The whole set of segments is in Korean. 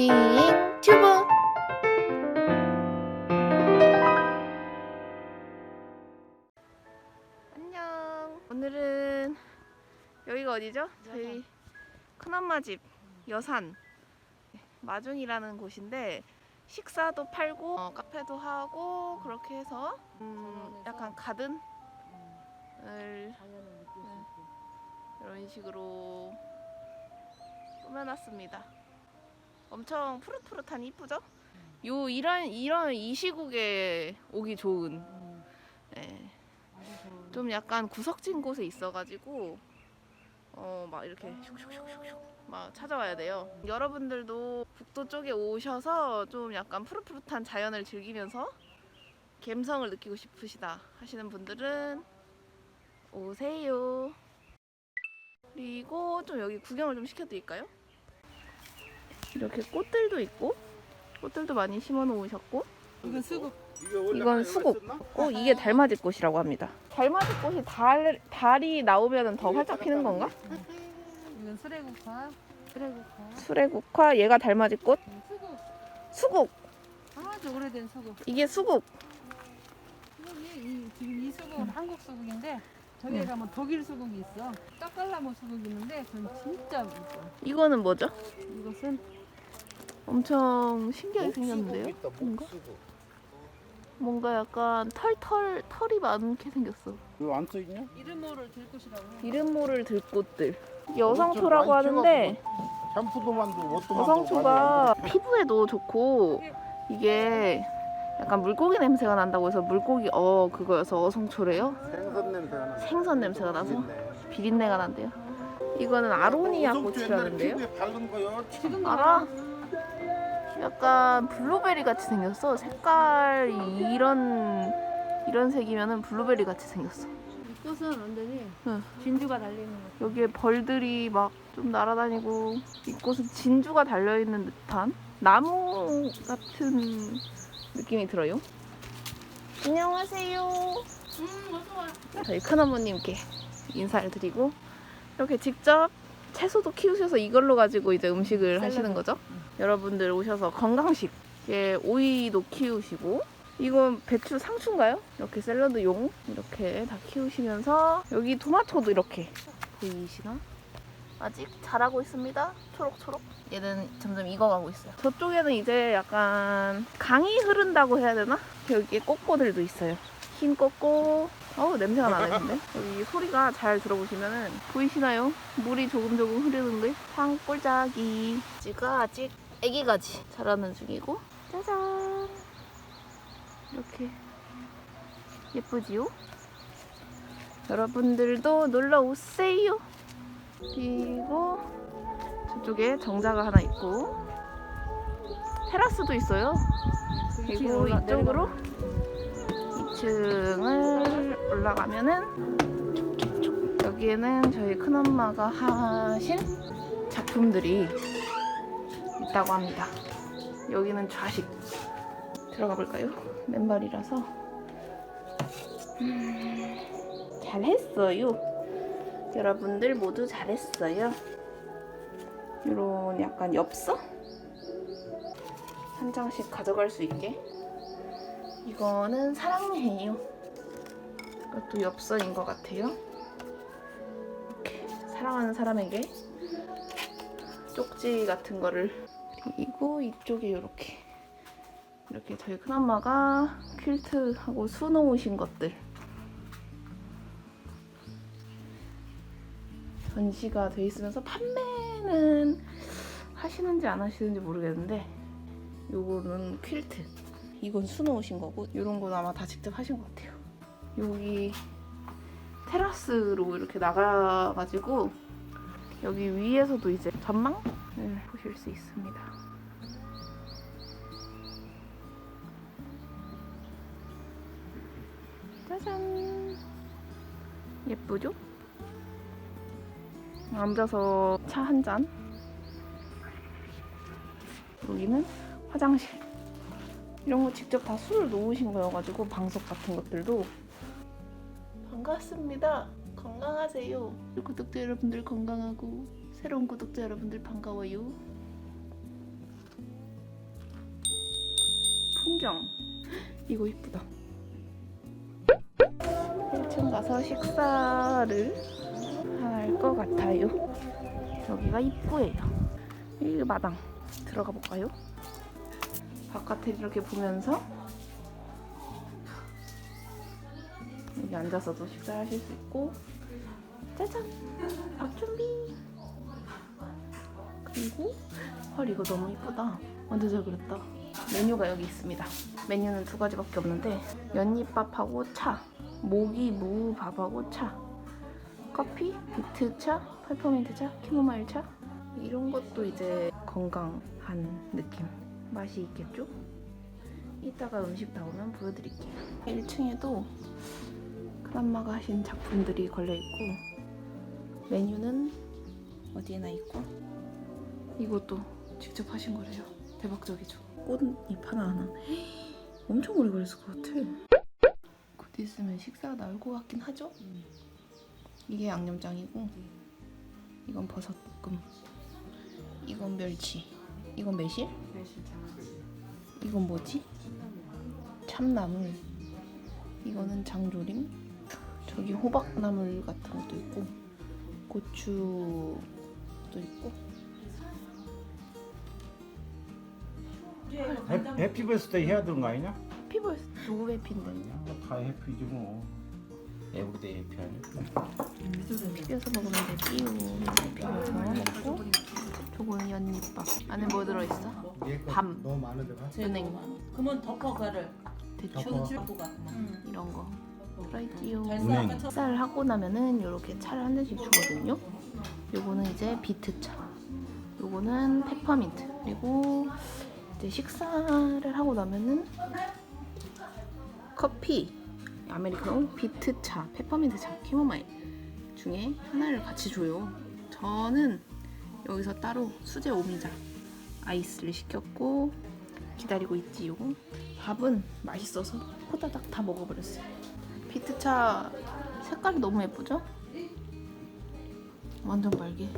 킹 튜브 안녕. 오늘은 여기가 어디죠? 저희 큰엄마 집 여산. 마중이라는 곳인데 식사도 팔고 어, 카페도 하고 그렇게 해서 음, 약간 가든을 수 네. 이런 식으로 꾸며놨습니다. 엄청 푸릇푸릇하니 이쁘죠? 요 이런 이런 이 시국에 오기 좋은 음, 예. 좀 약간 구석진 곳에 있어가지고 어 막 이렇게 슉슉슉슉슉 막 찾아와야 돼요. 여러분들도 북도 쪽에 오셔서 좀 약간 푸릇푸릇한 자연을 즐기면서 감성을 느끼고 싶으시다 하시는 분들은 오세요. 그리고 좀 여기 구경을 좀 시켜드릴까요? 이렇게 꽃들도 있고 꽃들도 많이 심어 놓으셨고 이건 수국. 이건 수국. 어, 이게 달맞이 꽃이라고 합니다. 달맞이 꽃이 달, 달이 나오면 더 활짝 피는 건가? 이건 수레국화. 수레국화. 수레국화, 얘가 달맞이 꽃. 음, 수국. 수국. 아주 오래된 수국. 이게 수국. 지금 이 수국은 한국 수국인데 저기에 가면 독일 수국이 있어. 떡갈나무 수국이 있는데 그건 진짜 이뻐. 이거는 뭐죠? 이것은 엄청 신기하게 생겼는데요? 뭔가? 뭔가 약간 털털 털이 많게 생겼어. 이거 안 써있냐? 이름 모를 들꽃이라고 해. 이름 모를 들꽃들. 여성초라고 하는데 샴푸도 만들고 옷도 여성초가 피부에도 좋고 이게 약간 물고기 냄새가 난다고 해서 물고기 어 그거여서 어성초래요. 생선 냄새가 나. 생선 냄새가 나서 비린내. 비린내가 난대요. 이거는 아로니아 꽃이라는데요. 피부에 바른 거요. 지금도 알아? 약간 블루베리 같이 생겼어. 색깔 이런 이런 색이면은 블루베리 같이 생겼어. 이 꽃은 완전히 응. 진주가 달리는 거. 여기에 벌들이 막 좀 날아다니고 이 꽃은 진주가 달려 있는 듯한 나무 같은 느낌이 들어요. 안녕하세요. 저희 큰어머님께 인사를 드리고 이렇게 직접 채소도 키우셔서 이걸로 가지고 이제 음식을 하시는 거죠. 여러분들 오셔서 건강식 예, 오이도 키우시고 이건 배추 상추인가요? 이렇게 샐러드용 이렇게 다 키우시면서 여기 토마토도 이렇게 보이시나? 아직 자라고 있습니다. 초록초록. 얘는 점점 익어가고 있어요. 저쪽에는 이제 약간 강이 흐른다고 해야 되나? 여기에 꼬꼬들도 있어요. 흰 꼬꼬. 어우 냄새가 나네 근데. 여기 소리가 잘 들어보시면은 보이시나요? 물이 조금 조금 흐르는 게 산골짜기. 지가 아직 애기가지 자라는 중이고. 짜잔. 이렇게 예쁘지요? 여러분들도 놀러 오세요. 그리고 저쪽에 정자가 하나 있고 테라스도 있어요. 그리고 이쪽으로 2층을 올라가면은 여기에는 저희 큰엄마가 하신 작품들이 있다고 합니다. 여기는 좌식 들어가 볼까요? 맨발이라서 음, 잘했어요. 여러분들 모두 잘했어요. 이런 약간 엽서 한 장씩 가져갈 수 있게. 이거는 사랑해요. 이것도 엽서인 것 같아요. 이렇게 사랑하는 사람에게 쪽지 같은 거를 그리고 이쪽에 이렇게. 이렇게 저희 큰엄마가 퀼트하고 수놓으신 것들. 전시가 돼 있으면서 판매는 하시는지 안 하시는지 모르겠는데 요거는 퀼트. 이건 수놓으신 거고 이런 건 아마 다 직접 하신 것 같아요. 여기 테라스로 이렇게 나가가지고 여기 위에서도 이제 전망 을 보실 수 있습니다 짜잔 예쁘죠? 앉아서 차 한 잔. 여기는 화장실. 이런 거 직접 다 술을 놓으신 거여가지고 방석 같은 것들도 반갑습니다. 건강하세요. 구독자 여러분들 건강하고 새로운 구독자 여러분들 반가워요. 풍경. 이거 이쁘다. 1층 가서 식사를 할 것 같아요. 여기가 입구예요. 이 마당 들어가 볼까요? 바깥을 이렇게 보면서 여기 앉아서도 식사하실 수 있고 짜잔 밥 준비 그리고 헐 이거 너무 이쁘다. 완전 잘 그렸다. 메뉴가 여기 있습니다. 메뉴는 두 가지밖에 없는데 연잎밥하고 차 모기 무밥하고 차 커피 비트 차 페퍼민트차 캐모마일 차. 이런 것도 이제 건강한 느낌. 맛이 있겠죠? 이따가 음식 나오면 보여드릴게요. 1층에도 크란마가 하신 작품들이 걸려있고 메뉴는 어디에나 있고 이것도 직접 하신 거래요. 대박적이죠. 꽃잎 하나하나. 엄청 오래 걸렸을 것 같아. 곧 있으면 식사가 나올 것 같긴 하죠? 이게 양념장이고 이건 버섯 볶음. 이건 멸치. 이건 매실? 이건 뭐지? 참나물. 이거는 장조림? 저기 호박나물 같은 것도 있고 고추도 있고 해, 해피 버스데이 해야 되는 거 아니냐? 피부 누구 회피인데 다 해피지 뭐. 에브리데이 해피 아니야? 비벼서 먹으면 되지 비벼서 먹고 저거는 연잎밥 안에 뭐 들어있어? 밤 너무 많은데 봐. 은행 그러면 덮어 가를 대추 덮어. 갖고 가. 그만. 이런 거 들어있지요 잘 은행. 싸. 식사를 하고 나면은 이렇게 차를 한 잔씩 주거든요. 요거는 이제 비트차, 요거는 페퍼민트, 그리고 이제 식사를 하고 나면은 커피, 아메리카노, 비트차, 페퍼민트차, 캐모마일 중에 하나를 같이 줘요. 저는 여기서 따로 수제 오미자 아이스를 시켰고 기다리고 있지요. 밥은 맛있어서 호다닥 다 먹어버렸어요. 비트차 색깔이 너무 예쁘죠? 완전 빨개.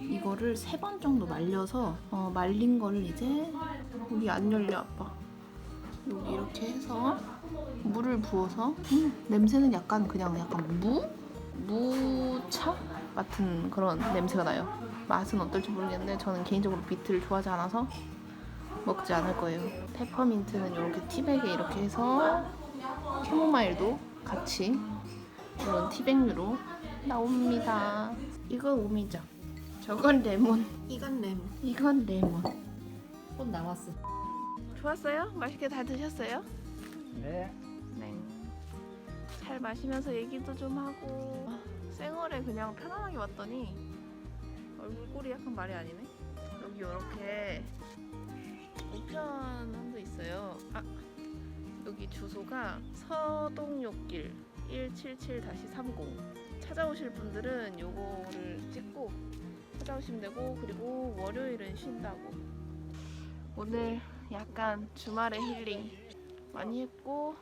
이거를 세 번 정도 말려서 어, 말린 거를 이제 여기 안 열려 아빠. 여기 이렇게 해서 물을 부어서 음, 냄새는 약간 그냥 약간 무 무차 같은 그런 냄새가 나요. 맛은 어떨지 모르겠는데 저는 개인적으로 비트를 좋아하지 않아서 먹지 않을 거예요. 페퍼민트는 이렇게 티백에 이렇게 해서 캐모마일도 같이 이런 티백류로 나옵니다. 이건 오미자. 저건 레몬. 이건 램. 이건 레몬. 꽃 나왔어. 좋았어요? 맛있게 다 드셨어요? 네. 네. 잘 마시면서 얘기도 좀 하고 아, 생얼에 그냥 편안하게 왔더니 얼굴이 약간 말이 아니네. 여기 이렇게 우편함도 있어요. 아 여기 주소가 서동역길 177-30 찾아오실 분들은 요거를 찍고 찾아오시면 되고 그리고 월요일은 쉰다고 오늘 약간 주말에 힐링 많이 했고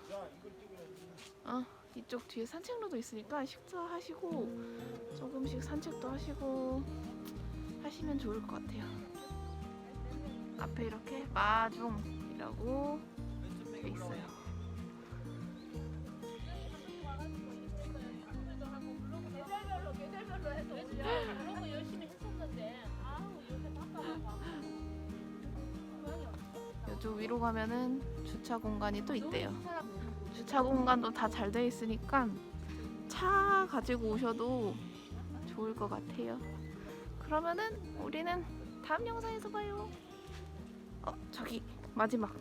어, 이쪽 뒤에 산책로도 있으니까 식사하시고 조금씩 산책도 하시고 하시면 좋을 것 같아요. 앞에 이렇게 마중이라고 돼 있어요. 이쪽 위로 가면은 주차 공간이 또 있대요. 주차 공간도 다 잘 돼 있으니까 차 가지고 오셔도 좋을 것 같아요. 그러면은 우리는 다음 영상에서 봐요. 어, 저기 마지막